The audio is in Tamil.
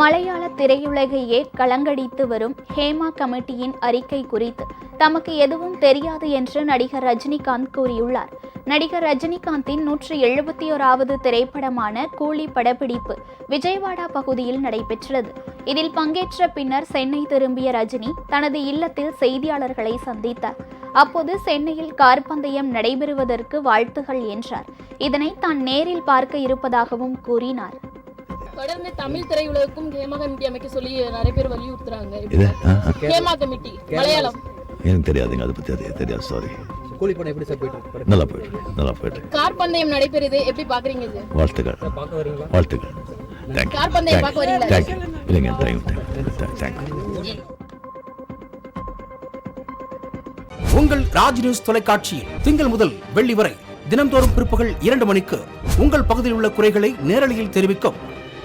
மலையாள திரையுலகையே கலங்கடித்து வரும் ஹேமா கமிட்டியின் அறிக்கை குறித்து தமக்கு எதுவும் தெரியாது என்று நடிகர் ரஜினிகாந்த் கூறியுள்ளார். நடிகர் ரஜினிகாந்தின் நூற்று எழுபத்தி ஓராவது திரைப்படமான கூலி படப்பிடிப்பு விஜயவாடா பகுதியில் நடைபெற்றது. இதில் பங்கேற்ற பின்னர் சென்னை திரும்பிய ரஜினி தனது இல்லத்தில் செய்தியாளர்களை சந்தித்தார். அப்போது சென்னையில் கார் பந்தயம் நடைபெறுவதற்கு வாழ்த்துகள் என்றார். இதனை தான் நேரில் பார்க்க இருப்பதாகவும் கூறினார். தொடர்ந்து தமிழ் திரையுலகுக்கும் ஹேமா கமிட்டி அமைக்க சொல்லி நிறைய பேர் வலியுறுத்துறாங்க. ஹேமா கமிட்டி மலையாளம். எனக்கு தெரியாதுங்க அதை பற்றி அது தெரியாது சாரி கூலி படம் எப்படி சார் போயிட்டு இருக்கு? நல்லா போயிட்டு நல்லா போயிட்டு கார் பந்தயம் நடைபெறுது எப்படி பாக்குறீங்க இது? வாழ்த்துக்கள். பார்க்க வரீங்களா? வாழ்த்துக்கள். கார் பந்தயம் பார்க்க வரீங்களா? தேங்க்யூ இல்லைங்க தேங்க்யூ தேங்க்யூ உங்கள் ராஜ் நியூஸ் தொலைக்காட்சியில் திங்கள் முதல் வெள்ளி வரை தினம்தோறும் பிற்பகல் இரண்டு மணிக்கு உங்கள் பகுதியில் உள்ள குறைகளை நேரலையில் தெரிவிக்கும்